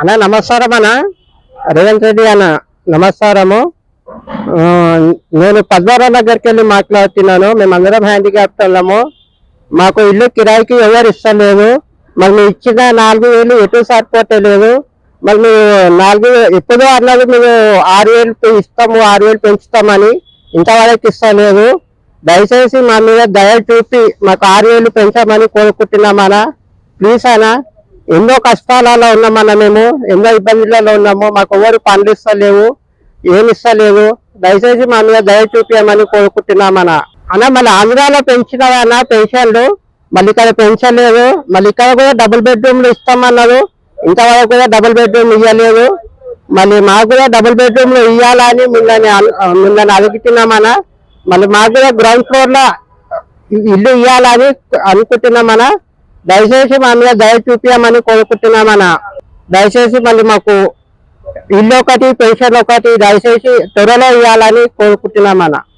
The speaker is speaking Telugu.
అన్న నమస్కారం అన్న రేవంత్ రెడ్డి అన్న నమస్కారము. నేను పద్మారావు దగ్గరికి వెళ్ళి మాట్లాడుతున్నాను. మేమందరం హ్యాండిక్యాప్ట్ వాళ్ళము. మాకు ఇల్లు కిరాయికి ఎవరు ఇస్తలేదు. మరి మీరు ఇచ్చిన నాలుగు వేలు ఎటు సరిపోతలేదు. మరి మీరు నాలుగు ఎప్పుడో అన్నది మేము ఆరు వేలు ఇస్తాము ఆరు వేలు పెంచుతామని. ఇంతవరకు ఇస్తలేదు. దయచేసి మా మీద దయ చూపి మాకు ఆరు వేలు పెంచమని కోరుకుంటున్నామన్నా. ప్లీజ్ అన్నా. ఎన్నో కష్టాలలో ఉన్నామన్న మేము ఎన్నో ఇబ్బందులలో ఉన్నాము. మాకు ఎవరు పనులు ఇస్తలేవు ఏమి ఇస్తలేదు దయచేసి మా మీద దయ చూపించమని కోరుకుంటున్నామన్న. అన్న మళ్ళీ ఆంధ్రాలో పెంచినవన్న పెన్షన్లు? మళ్ళీ ఇక్కడ పెంచలేదు. మళ్ళీ ఇక్కడ కూడా డబుల్ బెడ్రూమ్లు ఇస్తామన్నారు. ఇంతవరకు కూడా డబుల్ బెడ్రూమ్ ఇవ్వలేదు మళ్ళీ మాకు కూడా డబుల్ బెడ్రూమ్లు ఇవ్వాలని మిమ్మల్ని మిమ్మల్ని అడుగుతున్నామన్నా. మళ్ళీ మాకు కూడా గ్రౌండ్ ఫ్లోర్లో ఇల్లు ఇవ్వాలని అనుకుంటున్నామన్నా. దయచేసి మా మీద దయ చూపించమని కోరుకుంటున్నామన్న. దయచేసి మళ్ళీ మాకు ఇల్లు ఒకటి పెన్షన్ ఒకటి దయచేసి త్వరలో ఇవ్వాలని కోరుకుంటున్నామన్న.